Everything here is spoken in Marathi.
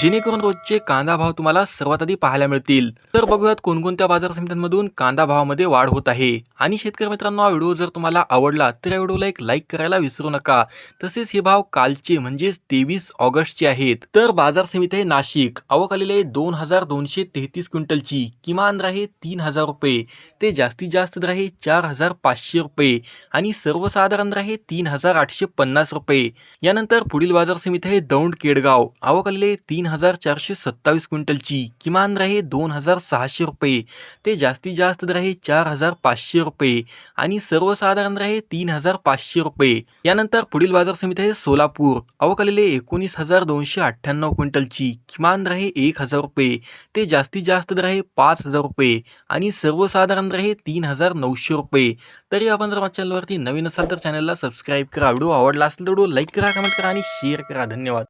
जेणेकरून रोजचे कांदा भाव तुम्हाला सर्वात आधी पाहायला मिळतील. तर बघूयात कोणकोणत्या बाजार समित्यांमधून कांदा भावामध्ये वाढ होत आहे. आणि शेतकरी मित्रांनो हा व्हिडिओ जर तुम्हाला आवडला तर या व्हिडिओला एक लाईक करायला विसरू नका. तसेच हे भाव कालचे म्हणजेच तेवीस ऑगस्टचे आहेत. तर बाजार समिती आहे नाशिक. आवक आलेले आहे दोन हजार दोनशे तेहतीस क्विंटलची. किमान राहे आहे तीन हजार रुपये. ते जास्तीत जास्त दर आहे चार हजार पाचशे रुपये. आणि सर्वसाधारण राहे आहे तीन हजार आठशे पन्नास रुपये. यानंतर पुढील बाजार समिती आहे दौंड केडगाव. आवक आलेले तीन हजार चारशे सत्तावीस क्विंटलची. किमान रहे दोन हजार सहाशे रुपये. ते जास्तीत जास्त दर आहे चार हजार पाचशे रुपये. आणि सर्वसाधारण रहे तीन हजार पाचशे रुपये. यानंतर पुढील बाजार समिती आहे सोलापूर. आवक एकोणीस हजार दोनशे अठ्ठ्याण्णव क्विंटलची. किमान रहे एक हजार रुपये. ते जास्तीत जास्त दर आहे पाच हजार रुपये. आणि सर्वसाधारण रहे तीन हजार नऊशे रुपये. तरी आपण जर माझ्या चॅनलवरती नवीन असाल तर चॅनलला सबस्क्राईब करा. व्हिडिओ आवडला असेल तर व्हिडिओ लाईक करा कमेंट करा आणि शेअर करा. धन्यवाद.